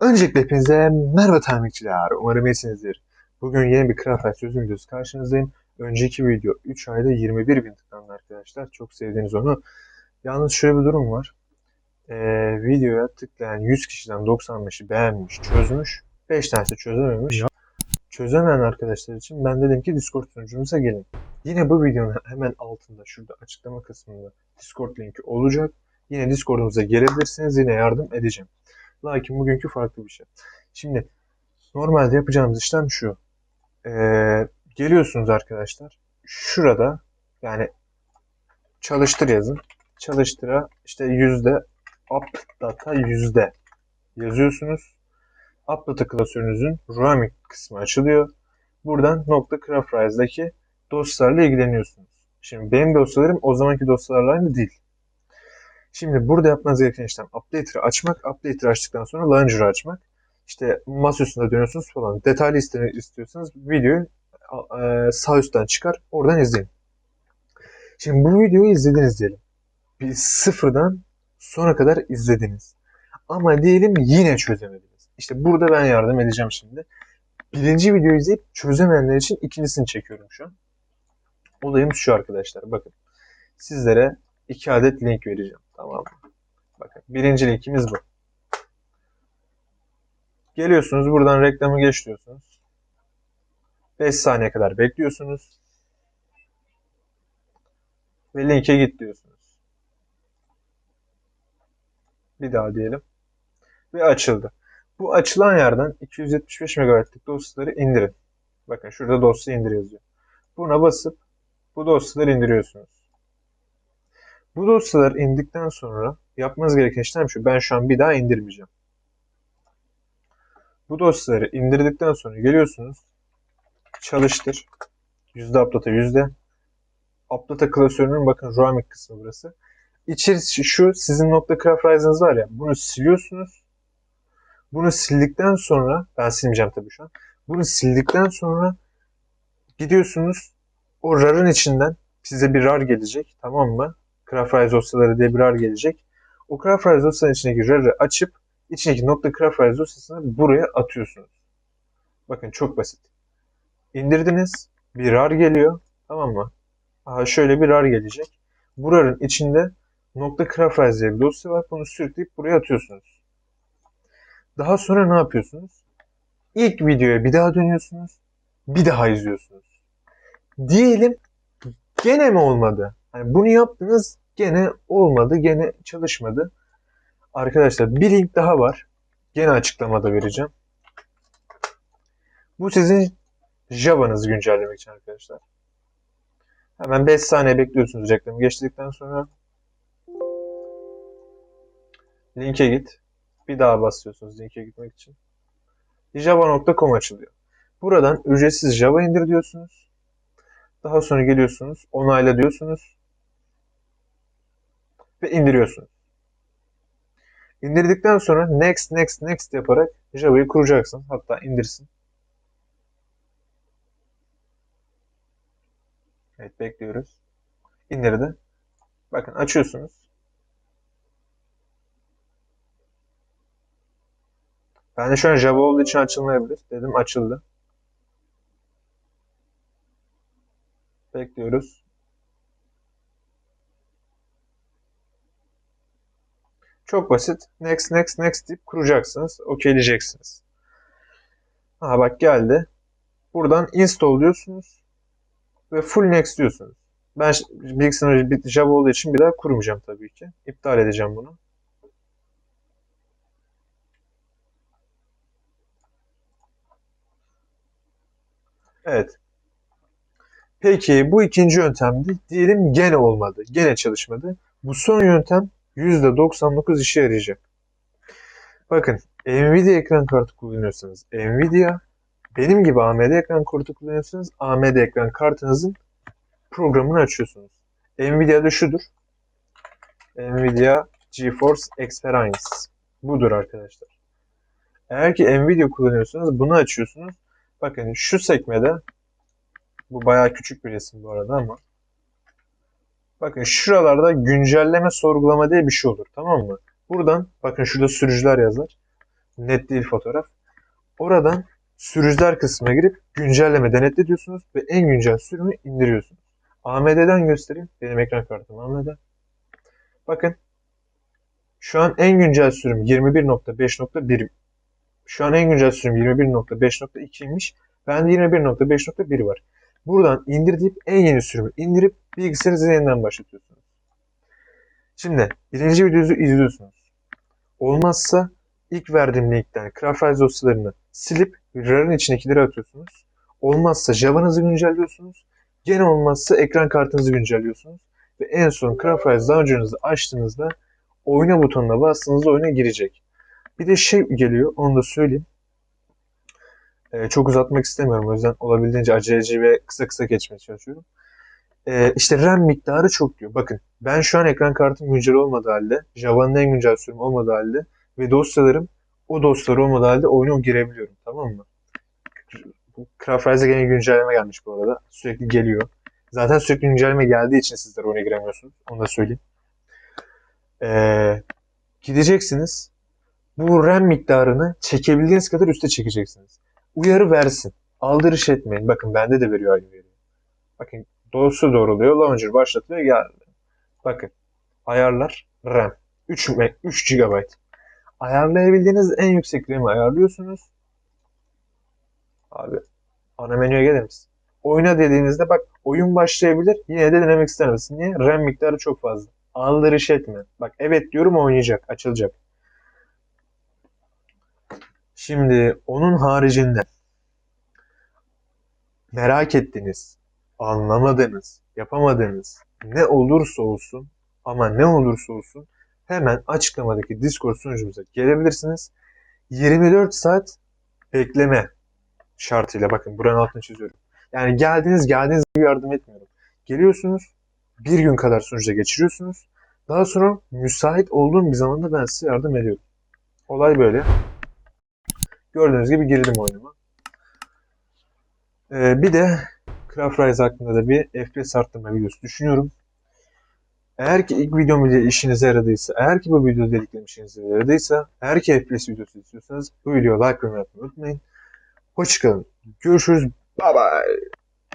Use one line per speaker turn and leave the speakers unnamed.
Öncelikle hepinize merhaba tamirciler. Umarım iyisinizdir. Bugün yeni bir Craft çözüm videosu karşınızdayım. Önceki video 3 ayda 21 bin tıklandı arkadaşlar. Çok sevdiğiniz onu. Yalnız şöyle bir durum var. Ee, videoya tıklayan 100 kişiden 95'i beğenmiş, çözmüş. 5 tanesi çözememiş. Çözemeyen arkadaşlar için ben dedim ki Discord sunucumuza gelin. Yine bu videonun hemen altında şurada açıklama kısmında Discord linki olacak. Yine Discord'umuza gelebilirsiniz. Yine yardım edeceğim. Lakin bugünkü farklı bir şey. Şimdi normalde yapacağımız işlem şu. Ee, geliyorsunuz arkadaşlar. Şurada yani çalıştır yazın. Çalıştıra işte yüzde up data yüzde yazıyorsunuz. Up data klasörünüzün Rami kısmı açılıyor. Buradan nokta Craftrise'daki dosyalarla ilgileniyorsunuz. Şimdi benim dosyalarım o zamanki dosyalarla aynı değil. Şimdi burada yapmanız gereken işlem updater'ı açmak. Updater'ı açtıktan sonra launcher'ı açmak. İşte masa üstünde dönüyorsunuz falan. Detaylı istiyorsanız videoyu e, sağ üstten çıkar. Oradan izleyin. Şimdi bu videoyu izlediniz diyelim. Bir sıfırdan sona kadar izlediniz. Ama diyelim yine çözemediniz. İşte burada ben yardım edeceğim şimdi. Birinci videoyu izleyip çözemeyenler için ikincisini çekiyorum şu an. Olayımız şu arkadaşlar. Bakın. Sizlere iki adet link vereceğim. Tamam? Bakın birinci linkimiz bu. Geliyorsunuz buradan reklamı geç diyorsunuz. 5 saniye kadar bekliyorsunuz. Ve linke git diyorsunuz. Bir daha diyelim. Ve açıldı. Bu açılan yerden 275 MB'lık dosyaları indirin. Bakın şurada dosya indir yazıyor. Buna basıp bu dosyaları indiriyorsunuz. Bu dosyalar indikten sonra yapmanız gereken işlem şu. Ben şu an bir daha indirmeyeceğim. Bu dosyaları indirdikten sonra geliyorsunuz. Çalıştır. Yüzde updata yüzde. Updata klasörünün bakın Roamik kısmı burası. İçerisi şu sizin nokta craft rise'ınız var ya bunu siliyorsunuz. Bunu sildikten sonra ben silmeyeceğim tabii şu an. Bunu sildikten sonra gidiyorsunuz o RAR'ın içinden size bir RAR gelecek tamam mı? Craft dosyaları diye birer gelecek. O Craft dosyanın içindeki RAR'ı açıp içindeki nokta Craft dosyasını buraya atıyorsunuz. Bakın çok basit. İndirdiniz. Bir RAR geliyor. Tamam mı? Aha şöyle bir RAR gelecek. Bu RAR'ın içinde nokta Craft diye bir dosya var. Bunu sürükleyip buraya atıyorsunuz. Daha sonra ne yapıyorsunuz? İlk videoya bir daha dönüyorsunuz. Bir daha izliyorsunuz. Diyelim gene mi olmadı? Yani bunu yaptınız gene olmadı, gene çalışmadı. Arkadaşlar bir link daha var. Gene açıklamada vereceğim. Bu sizin Java'nızı güncellemek için arkadaşlar. Hemen 5 saniye bekliyorsunuz reklamı geçtikten sonra. Linke git. Bir daha basıyorsunuz linke gitmek için. Java.com açılıyor. Buradan ücretsiz Java indir diyorsunuz. Daha sonra geliyorsunuz, onayla diyorsunuz ve indiriyorsunuz. İndirdikten sonra next next next yaparak Java'yı kuracaksın. Hatta indirsin. Evet bekliyoruz. İndirdi. Bakın açıyorsunuz. Ben de şu an Java olduğu için açılmayabilir. Dedim açıldı. Bekliyoruz. Çok basit. Next, next, next deyip kuracaksınız. Okeyleyeceksiniz. Aha bak geldi. Buradan install diyorsunuz. Ve full next diyorsunuz. Ben bilgisayar Java olduğu için bir daha kurmayacağım tabii ki. İptal edeceğim bunu. Evet. Peki bu ikinci yöntemdi. Diyelim gene olmadı. Gene çalışmadı. Bu son yöntem %99 işe yarayacak. Bakın Nvidia ekran kartı kullanıyorsanız Nvidia, benim gibi AMD ekran kartı kullanıyorsanız AMD ekran kartınızın programını açıyorsunuz. Nvidia'da şudur. Nvidia GeForce Experience. Budur arkadaşlar. Eğer ki Nvidia kullanıyorsanız bunu açıyorsunuz. Bakın şu sekmede bu bayağı küçük bir resim bu arada ama Bakın şuralarda güncelleme sorgulama diye bir şey olur. Tamam mı? Buradan bakın şurada sürücüler yazar. Net değil fotoğraf. Oradan sürücüler kısmına girip güncelleme denetle diyorsunuz ve en güncel sürümü indiriyorsunuz. AMD'den göstereyim. Benim ekran kartım AMD. Bakın. Şu an en güncel sürüm 21.5.1. Şu an en güncel sürüm 21.5.2'ymiş. Bende 21.5.1 var. Buradan indir deyip en yeni sürümü indirip bilgisayarınızı yeniden başlatıyorsunuz. Şimdi birinci videoyu izliyorsunuz. Olmazsa ilk verdiğim linkten CraftRise dosyalarını silip RAR'ın içindekileri atıyorsunuz. Olmazsa Java'nızı güncelliyorsunuz. Gene olmazsa ekran kartınızı güncelliyorsunuz. Ve en son CraftRise Launcher'ınızı açtığınızda oyna butonuna bastığınızda oyuna girecek. Bir de şey geliyor onu da söyleyeyim. Ee, çok uzatmak istemiyorum o yüzden olabildiğince aceleci ve kısa kısa geçmeye çalışıyorum. Ee, işte RAM miktarı çok diyor. Bakın ben şu an ekran kartım güncel olmadığı halde, Java'nın en güncel sürümü olmadığı halde ve dosyalarım o dosyalar olmadığı halde oyuna girebiliyorum. Tamam mı? CraftRise'e gene güncelleme gelmiş bu arada. Sürekli geliyor. Zaten sürekli güncelleme geldiği için sizler oyuna giremiyorsunuz. Onu da söyleyeyim. Ee, gideceksiniz. Bu RAM miktarını çekebildiğiniz kadar üste çekeceksiniz. Uyarı versin. Aldırış etmeyin. Bakın bende de veriyor aynı veriyor. Bakın dosya doğruluyor. Launcher başlatıyor. Geldi. Bakın. Ayarlar. RAM. 3, 3 GB. Ayarlayabildiğiniz en yüksek RAM'i ayarlıyorsunuz. Abi ana menüye gelir misin? Oyuna dediğinizde bak oyun başlayabilir. Yine de denemek ister misin? Niye? RAM miktarı çok fazla. Aldırış etme. Bak evet diyorum oynayacak. Açılacak. Şimdi onun haricinde merak ettiğiniz, anlamadığınız, yapamadığınız ne olursa olsun ama ne olursa olsun hemen açıklamadaki Discord sunucumuza gelebilirsiniz. 24 saat bekleme şartıyla bakın buranın altını çiziyorum. Yani geldiniz geldiğiniz gibi yardım etmiyorum. Geliyorsunuz bir gün kadar sunucuda geçiriyorsunuz. Daha sonra müsait olduğum bir zamanda ben size yardım ediyorum. Olay böyle. Gördüğünüz gibi girdim oyunuma. Ee, bir de CraftRise hakkında da bir FPS arttırma videosu düşünüyorum. Eğer ki ilk videom bile işinize yaradıysa, eğer ki bu video dediklerim işinize yaradıysa, eğer ki FPS videosu istiyorsanız bu videoya like ve unutmayın. Hoşçakalın. Görüşürüz. Bye bye.